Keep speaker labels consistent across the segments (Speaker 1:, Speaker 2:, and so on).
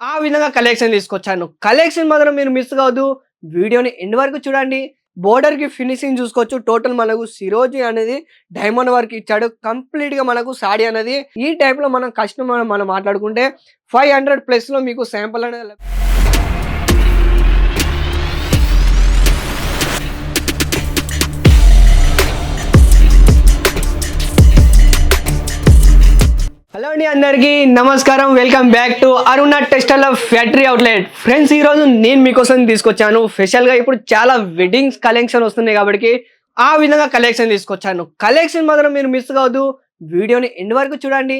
Speaker 1: ఆ విధంగా కలెక్షన్ తీసుకొచ్చాను. కలెక్షన్ మాత్రం మీరు మిస్ కావద్దు. వీడియోని ఎండ్ వరకు చూడండి. బోర్డర్కి ఫినిషింగ్ చూసుకోవచ్చు. టోటల్ మనకు సిరోజీ అనేది డైమండ్ వర్క్ ఇచ్చాడు. కంప్లీట్గా మనకు సాడీ అనేది ఈ టైప్లో మనం కస్టమర్ మనం మాట్లాడుకుంటే ఫైవ్ హండ్రెడ్ ప్లస్లో మీకు శాంపుల్ అనేది అండి అందరికీ నమస్కారం. Welcome back to Aruna textile factory outlet friends ఈ రోజు నేను మీకోసం తీసుకొచ్చాను. స్పెషల్గా ఇప్పుడు చాలా వెడ్డింగ్స్ కలెక్షన్ వస్తున్నాయి కాబట్టి ఆ విధంగా కలెక్షన్ తీసుకొచ్చాను. కలెక్షన్ మాత్రం మీరు మిస్ కావద్దు. వీడియోని ఎండ్ వరకు చూడండి.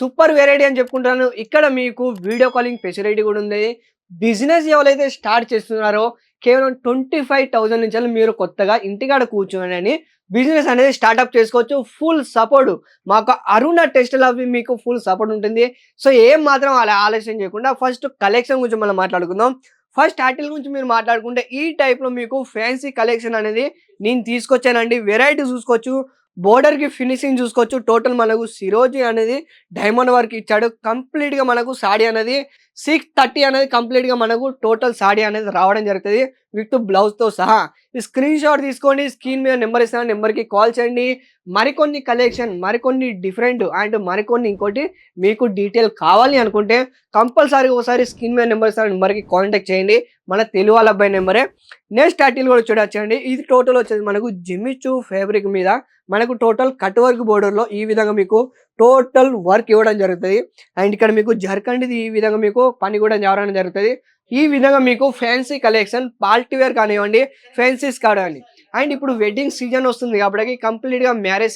Speaker 1: సూపర్ వెరైటీ అని చెప్పుకుంటాను ఇక్కడ మీకు వీడియో కాలింగ్ ఫెసిలిటీ కూడా ఉంది. బిజినెస్ ఎవరైతే స్టార్ట్ చేస్తున్నారో కేవలం ట్వంటీ ఫైవ్ థౌసండ్ నుంచి మీరు కొత్తగా ఇంటికాడ కూర్చోని బిజినెస్ అనేది స్టార్ట్అప్ చేసుకోవచ్చు. Full support. మాకు అరుణ టెస్ట్ అవి మీకు ఫుల్ సపోర్ట్ ఉంటుంది. సో ఏం మాత్రం అలా ఆలస్యం చేయకుండా ఫస్ట్ కలెక్షన్ గురించి మనం మాట్లాడుకుందాం. ఫస్ట్ ఆర్టిల్ గురించి మీరు మాట్లాడుకుంటే ఈ టైప్లో మీకు ఫ్యాన్సీ కలెక్షన్ అనేది నేను తీసుకొచ్చానండి. వెరైటీ చూసుకోవచ్చు. బోర్డర్కి కి ఫినిషింగ్ చూసుకోవచ్చు. టోటల్ మనకు సిరోజీ అనేది డైమండ్ వర్క్ ఇచ్చాడు. కంప్లీట్గా మనకు సాడీ అనేది సిక్స్ థర్టీ అనేది కంప్లీట్గా మనకు టోటల్ సాడీ అనేది రావడం జరుగుతుంది విత్ బ్లౌజ్తో సహా. ఈ స్క్రీన్ షాట్ తీసుకోండి. స్క్రీన్ మీద నెంబర్ ఇస్తాను నెంబర్కి కాల్ చేయండి. మరికొన్ని కలెక్షన్ మరికొన్ని డిఫరెంట్ అండ్ మరికొన్ని ఇంకోటి మీకు డీటెయిల్ కావాలి అనుకుంటే కంపల్సరీ ఒకసారి స్క్రీన్ మీద నెంబర్ ఇస్తాను నెంబర్కి కాంటాక్ట్ చేయండి. మన తెలుగు వాళ్ళ అబ్బాయి నెంబరే. నెక్స్ట్ టైటిల్ కూడా చూడొచ్చండి. ఇది టోటల్ వచ్చేసి మనకు జిమ్మిచు ఫ్యాబ్రిక్ మీద మనకు టోటల్ కట్ వర్క్ బోర్డర్లో ఈ విధంగా మీకు టోటల్ వర్క్ ఇవ్వడం జరుగుతుంది. అండ్ ఇక్కడ మీకు జర్కండిది ఈ విధంగా మీకు పని కూడా జరగడం జరుగుతుంది. ఈ విధంగా మీకు ఫ్యాన్సీ కలెక్షన్ పార్టీ వేర్ కానివ్వండి ఫ్యాన్సీస్ కానివ్వండి అండ్. ఇప్పుడు వెడ్డింగ్ సీజన్ వస్తుంది కాబట్టి కంప్లీట్గా మ్యారేజ్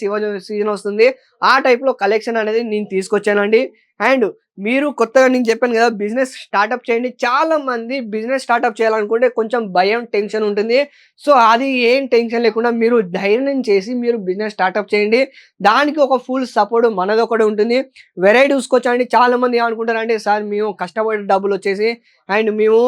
Speaker 1: సీజన్ వస్తుంది. ఆ టైప్లో కలెక్షన్ అనేది నేను తీసుకొచ్చానండి. అండ్ మీరు కొత్తగా నేను చెప్పాను కదా బిజినెస్ స్టార్ట్అప్ చేయండి. చాలా మంది బిజినెస్ స్టార్ట్అప్ చేయాలనుకుంటే కొంచెం భయం టెన్షన్ ఉంటుంది. సో అది ఏం టెన్షన్ లేకుండా మీరు ధైర్యం చేసి మీరు బిజినెస్ స్టార్ట్అప్ చేయండి. దానికి ఒక ఫుల్ సపోర్ట్ మనది ఒకటి ఉంటుంది. వెరైటీ చూసుకోవచ్చండి చాలా మంది ఏమనుకుంటారంటే సార్ మేము కష్టపడే డబ్బులు వచ్చేసి అండ్ మేము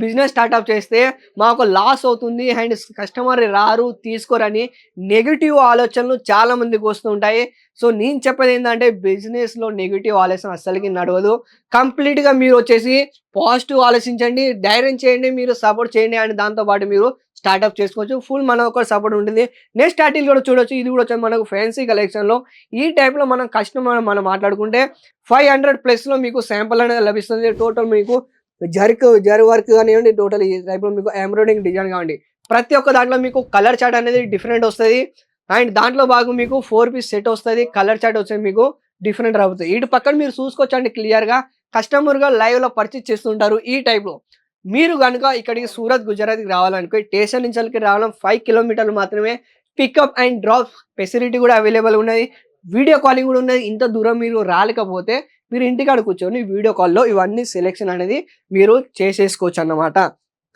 Speaker 1: బిజినెస్ స్టార్ట్అప్ చేస్తే మాకు లాస్ అవుతుంది అండ్ కస్టమర్ రారు తీసుకోరని నెగిటివ్ ఆలోచనలు చాలా మందికి వస్తూ ఉంటాయి. సో నేను చెప్పేది ఏంటంటే బిజినెస్లో నెగిటివ్ ఆలోచన అస్సలకి నడవదు. కంప్లీట్గా మీరు వచ్చేసి పాజిటివ్ ఆలోచించండి ధైర్యం చేయండి మీరు సపోర్ట్ చేయండి అండ్ దాంతోపాటు మీరు స్టార్ట్అప్ చేసుకోవచ్చు. ఫుల్ మన ఒక సపోర్ట్ ఉంటుంది. నెక్స్ట్ ఆర్టిల్ కూడా చూడొచ్చు. ఇది కూడా వచ్చేసి మనకు ఫ్యాన్సీ కలెక్షన్లో ఈ టైప్లో మనం కస్టమర్ మనం మాట్లాడుకుంటే ఫైవ్ హండ్రెడ్ ప్లస్లో మీకు శాంపుల్ అనేది లభిస్తుంది. టోటల్ మీకు జర్క్ జర్ వర్క్ కానివ్వండి టోటల్ టైప్లో మీకు ఎంబ్రాయిడింగ్ డిజైన్ కావండి ప్రతి ఒక్క దాంట్లో మీకు కలర్ చాట్ అనేది డిఫరెంట్ వస్తుంది. అండ్ దాంట్లో బాగా మీకు ఫోర్ పీస్ సెట్ వస్తుంది కలర్ చాట్ వచ్చేది మీకు డిఫరెంట్ అవుతుంది ఇటు పక్కన మీరు చూసుకోవచ్చండి క్లియర్గా కస్టమర్గా లైవ్లో పర్చేస్ చేస్తుంటారు ఈ టైప్లో మీరు కనుక ఇక్కడికి సూరత్ గుజరాత్కి రావాలనుకో స్టేషన్ నుంచి రావడం ఫైవ్ కిలోమీటర్లు మాత్రమే పికప్ అండ్ డ్రాప్ ఫెసిలిటీ కూడా అవైలబుల్ ఉన్నది. వీడియో కాలింగ్ కూడా ఉన్నది. ఇంత దూరం మీరు రాలేకపోతే మీరు ఇంటికాడ కూర్చొని వీడియో కాల్లో ఇవన్నీ సెలెక్షన్ అనేది మీరు చేసేసుకోవచ్చు అన్నమాట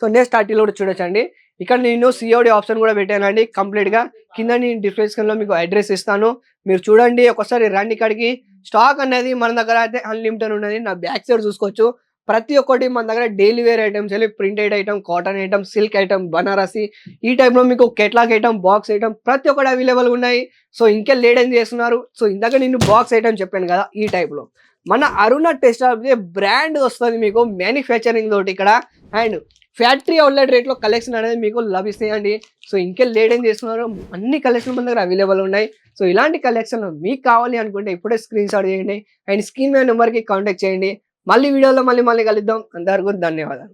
Speaker 1: సో నెక్స్ట్ ఆర్టీలో కూడా చూడొచ్చండి. ఇక్కడ నేను సిఓడి ఆప్షన్ కూడా పెట్టానండి. కంప్లీట్గా కింద నేను డిస్క్రిప్షన్లో మీకు అడ్రస్ ఇస్తాను. మీరు చూడండి ఒకసారి రండి ఇక్కడికి. స్టాక్ అనేది మన దగ్గర అయితే అన్లిమిటెడ్ ఉన్నది. నా బ్యాక్ సైడ్ చూసుకోవచ్చు. ప్రతి ఒక్కటి మన దగ్గర డైలీ వేర్ ఐటమ్స్ వెళ్ళి printed item cotton item silk item Banarasi. ఈ టైప్లో మీకు కెట్లాక్ ఐటమ్ బాక్స్ ఐటమ్ ప్రతి ఒక్కటి అవైలబుల్ ఉన్నాయి. సో ఇంకే లేట్ ఏం చేస్తున్నారు? సో ఇందాక నేను బాక్స్ ఐటమ్ చెప్పాను కదా ఈ టైప్లో మన అరుణ టెస్ట్ బ్రాండ్ వస్తుంది మీకు మ్యానుఫ్యాక్చరింగ్ తోటి ఇక్కడ. అండ్ ఫ్యాక్టరీ అవుట్లెట్ రేట్లో కలెక్షన్ అనేది మీకు లభిస్తాయండి సో ఇంకే లేట్ ఏం చేస్తున్నారు? అన్ని కలెక్షన్ మన దగ్గర అవైలబుల్ ఉన్నాయి. సో ఇలాంటి కలెక్షన్ మీకు కావాలి అనుకుంటే ఇప్పుడే స్క్రీన్ షాట్ చేయండి. అండ్ స్క్రీన్ మీద నెంబర్కి కాంటాక్ట్ చేయండి. మళ్ళీ వీడియోలో మళ్ళీ మళ్ళీ కలుద్దాం. అందరికీ ధన్యవాదాలు.